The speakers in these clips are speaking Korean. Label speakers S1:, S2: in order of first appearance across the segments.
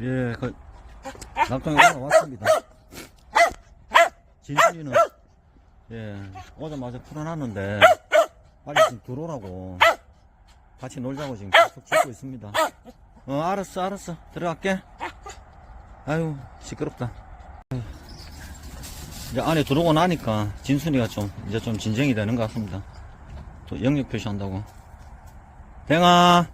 S1: 예, 그, 남통에 올라왔습니다. 진순이는, 예, 오자마자 풀어놨는데, 빨리 좀 들어오라고. 같이 놀자고 지금 계속 짓고 있습니다. 어, 알았어, 알았어. 들어갈게. 아유, 시끄럽다. 이제 안에 들어오고 나니까 진순이가 좀, 이제 좀 진정이 되는 것 같습니다. 또 영역 표시한다고. 댕아!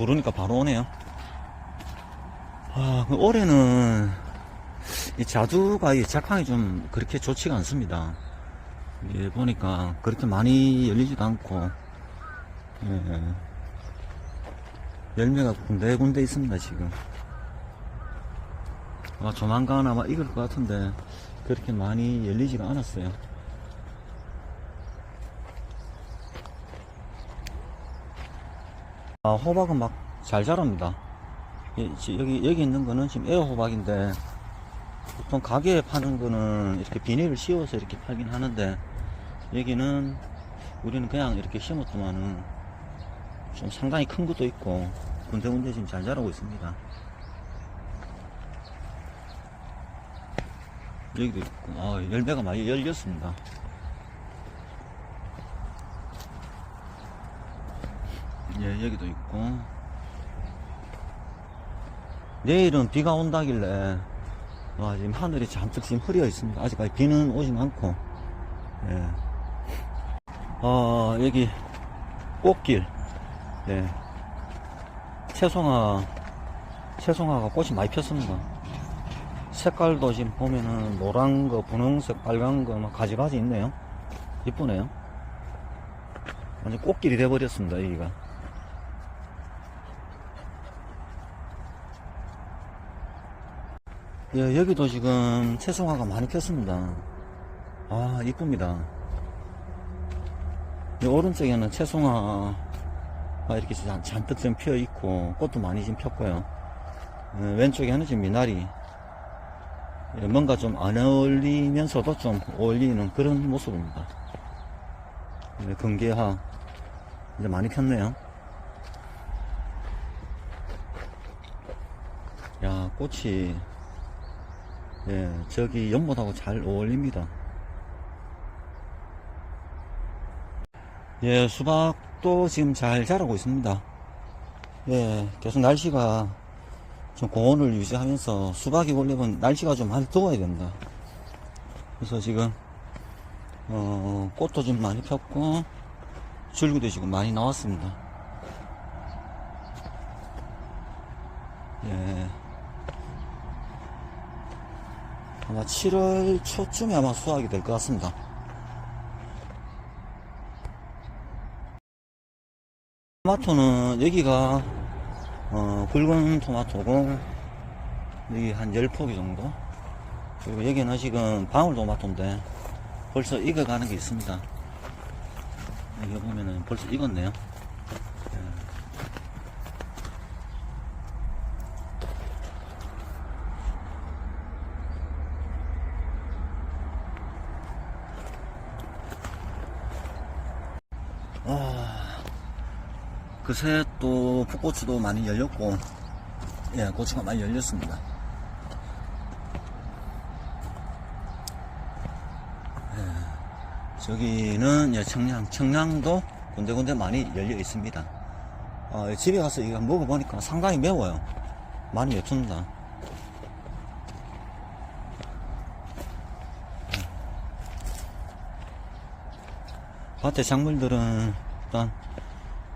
S1: 부르니까 바로 오네요. 아, 그 올해는 이 자두가 이 작황이 좀 그렇게 좋지가 않습니다. 예, 보니까 그렇게 많이 열리지도 않고, 예, 열매가 군데군데 있습니다, 지금. 아마 조만간 아마 익을 것 같은데, 그렇게 많이 열리지가 않았어요. 아, 호박은 막 잘 자랍니다. 여기, 여기 있는 거는 지금 에어 호박인데, 보통 가게에 파는 거는 이렇게 비닐을 씌워서 이렇게 팔긴 하는데, 여기는 우리는 그냥 이렇게 심었더만은 좀 상당히 큰 것도 있고, 군데군데 지금 잘 자라고 있습니다. 여기도 있고, 아, 열매가 많이 열렸습니다. 예, 여기도 있고. 내일은 비가 온다길래, 와, 지금 하늘이 잔뜩 지금 흐려 있습니다. 아직까지 비는 오진 않고, 예. 어, 여기, 꽃길, 예. 채송화, 채송화가 꽃이 많이 폈습니다. 색깔도 지금 보면은 노란 거, 분홍색, 빨간 거, 막 가지가지 있네요. 이쁘네요. 완전 꽃길이 돼버렸습니다, 여기가. 예, 여기도 지금 채송화가 많이 폈습니다. 아, 이쁩니다. 이 오른쪽에는 채송화가 이렇게 잔- 잔뜩 좀 피어 있고, 꽃도 많이 좀 폈고요. 예, 왼쪽에는 지금 미나리. 예, 뭔가 좀 안 어울리면서도 좀 어울리는 그런 모습입니다. 예, 금계화. 이제 많이 폈네요. 야, 꽃이 예, 저기 연못하고 잘 어울립니다. 예, 수박도 지금 잘 자라고 있습니다. 예, 계속 날씨가 좀 고온을 유지하면서 수박이 원래는 날씨가 좀 많이 더워야 된다. 그래서 지금, 어, 꽃도 좀 많이 폈고, 줄기도 지금 많이 나왔습니다. 예. 아마 7월 초쯤에 아마 수확이 될 것 같습니다. 토마토는 여기가 어, 굵은 토마토고 여기 한 10포기 정도? 그리고 여기는 지금 방울 토마토인데 벌써 익어가는 게 있습니다. 여기 보면은 벌써 익었네요 그새 또 풋고추도 많이 열렸고, 예, 고추가 많이 열렸습니다. 예, 저기는 예, 청량, 청량도 군데군데 많이 열려 있습니다. 아, 집에 가서 이거 먹어보니까 상당히 매워요. 많이 맵습니다. 밭에 작물들은 일단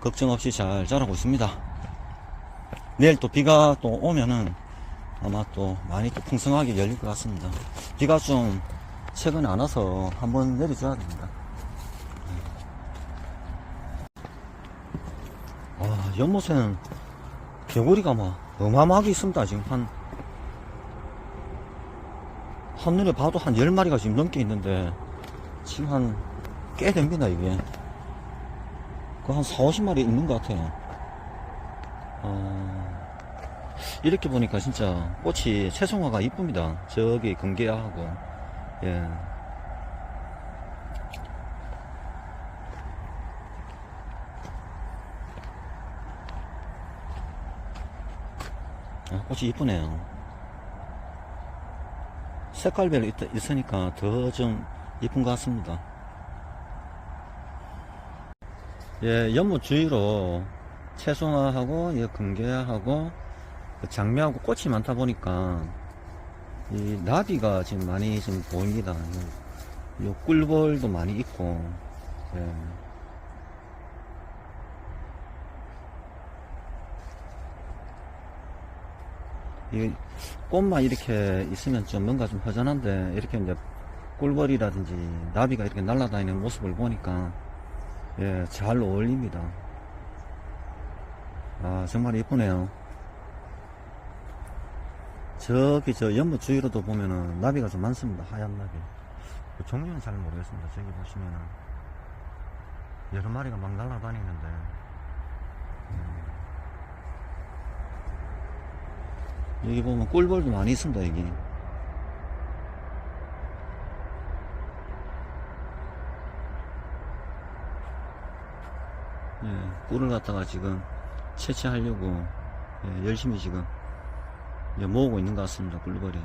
S1: 걱정 없이 잘 자라고 있습니다. 내일 또 비가 또 오면은 아마 또 많이 또 풍성하게 열릴 것 같습니다. 비가 좀 최근에 안 와서 한번 내려줘야 됩니다. 와, 연못에는 개구리가 막 어마어마하게 있습니다. 지금 한, 한눈에 봐도 한 10마리가 지금 넘게 있는데, 지금 한, 꽤 됩니다, 이게. 한 4, 50마리 있는 것 같아요. 어, 이렇게 보니까 진짜 꽃이 채송화가 이쁩니다. 저기 금계하고 예. 아, 꽃이 이쁘네요. 색깔별로 있, 있으니까 더 좀 이쁜 것 같습니다. 예, 연못 주위로 채송화하고, 예, 금괴하고, 그 장미하고 꽃이 많다 보니까, 이 나비가 지금 많이 좀 보입니다. 요, 요 꿀벌도 많이 있고, 예. 이 꽃만 이렇게 있으면 좀 뭔가 좀 허전한데 이렇게 이제 꿀벌이라든지 나비가 이렇게 날아다니는 모습을 보니까 예, 잘 어울립니다. 아, 정말 이쁘네요. 저기 저 연못 주위로도 보면은 나비가 좀 많습니다. 하얀 나비. 그 종류는 잘 모르겠습니다. 저기 보시면은 여러 마리가 막 날아다니는데 여기 보면 꿀벌도 많이 있습니다, 여기. 예, 꿀을 갖다가 지금 채취하려고 예, 열심히 지금 예, 모으고 있는 것 같습니다, 꿀벌이.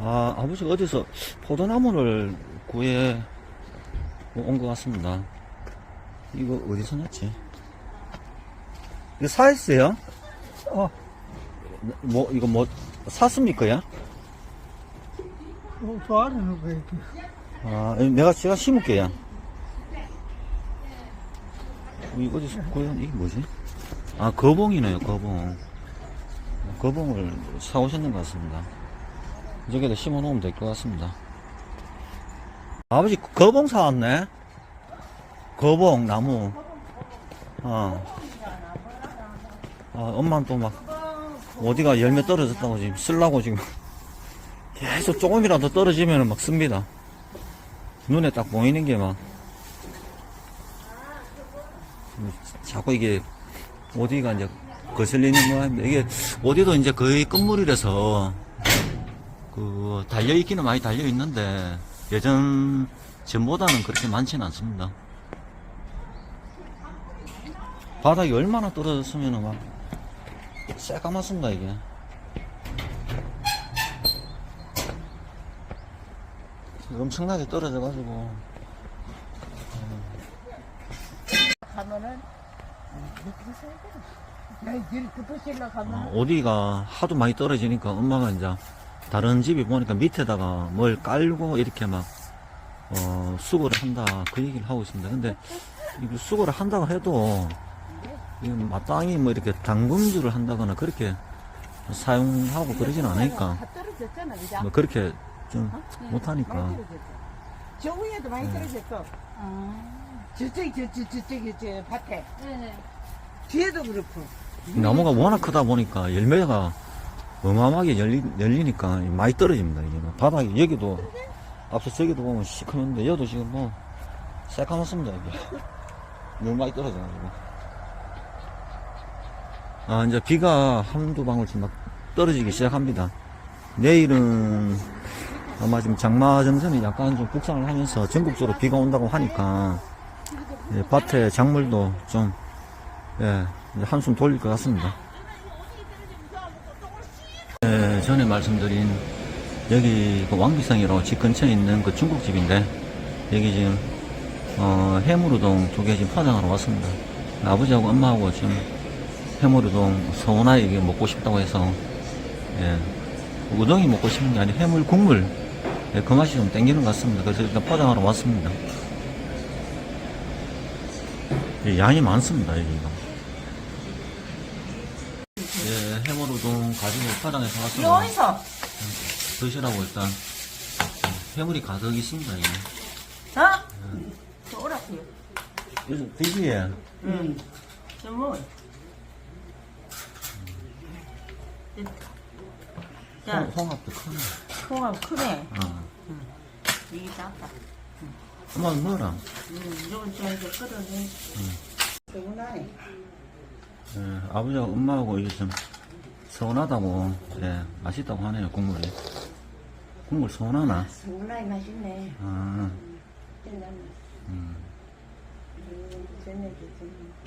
S1: 아, 아버지가 어디서 포도나무를 구해 온 것 같습니다. 이거 어디서 났지? 이거 사했어요?
S2: 어,
S1: 뭐, 이거 뭐, 샀습니까, 야?
S2: 어, 좋아하는 거 이렇게.
S1: 아, 내가, 제가 심을게요. 이거 어디서, 이게 뭐지? 아, 거봉이네요, 거봉. 거봉을 사오셨는 것 같습니다. 저기다 심어 놓으면 될 것 같습니다. 아버지, 거봉 사왔네? 거봉, 나무. 어. 아, 엄마는 또 막, 어디가 열매 떨어졌다고 지금 쓰려고 지금. 계속 조금이라도 떨어지면 막 씁니다. 눈에 딱 보이는 게 막. 자꾸 이게, 어디가 이제 거슬리는 모양입니다. 이게, 어디도 이제 거의 끝물이라서, 그, 달려 있기는 많이 달려 있는데, 예전, 전보다는 그렇게 많지는 않습니다. 바닥이 얼마나 떨어졌으면 막, 새까맣습니다, 이게. 엄청나게 떨어져가지고.
S3: 가면은 이렇게 써야 돼. 야, 이렇게 부실러 가면
S1: 어, 어디가 하도 많이 떨어지니까 엄마가 이제 다른 집이 보니까 밑에다가 뭘 깔고 이렇게 막, 어, 수거를 한다. 그 얘기를 하고 있습니다. 근데 이거 수거를 한다고 해도 이거 마땅히 뭐 이렇게 당금주를 한다거나 그렇게 사용하고 그러진 않으니까
S3: 다 떨어졌잖아, 그죠?
S1: 뭐 그렇게 좀 못하니까.
S2: 많이 떨어졌어. 저 위에도 많이
S1: 네.
S2: 떨어졌어.
S3: 아,
S2: 저쪽이, 저, 저, 저쪽이, 저 밭에.
S3: 네네.
S2: 뒤에도 그렇고.
S1: 나무가 워낙 크다 보니까 열매가 어마어마하게 열리, 열리니까 많이 떨어집니다. 이게 뭐 바닥이 여기도 앞서 저기도 보면 시커먼데 여기도 지금 뭐 새까맣습니다. 이게 너무 많이 떨어져가지고 아 이제 비가 한두 방울씩 막 떨어지기 시작합니다. 내일은 아마 지금 장마 전선이 약간 좀 북상을 하면서 전국적으로 비가 온다고 하니까 예, 밭에 작물도 좀 예, 한숨 돌릴 것 같습니다. 예, 전에 말씀드린 여기 그 왕비상이라고 집 근처에 있는 그 중국집인데 여기 지금 어, 해무르동 쪽에 지금 포장하러 왔습니다. 아버지하고 엄마하고 지금 해무르동 서운하게 먹고 싶다고 해서 예, 우동이 먹고 싶은 게 아니라 해물 국물 예, 그 맛이 좀 땡기는 것 같습니다. 그래서 일단 포장하러 왔습니다. 예, 양이 많습니다 여기가. 예, 해물우동 가지고 포장해서 왔습니다.
S3: 어디서?
S1: 드시라고 일단 해물이 가득 있습니다 이게.
S3: 어? 저 오라고요.
S1: 요즘 드시에
S3: 응. 저 뭐? 자,
S1: 홍합도 크네.
S3: 통합 크네.
S1: 어.
S3: 이게 작다.
S1: 엄마 뭐라?
S3: 음, 이건 좀 이제 끓어내.
S2: 서운하네.
S1: 예, 아버지하고 엄마하고 이게 좀 서운하다고 예, 맛있다고 하네요 국물이. 국물 서운하나?
S3: 서운하게 맛있네.
S1: 아. 음.
S3: 음, 저녁에 저녁.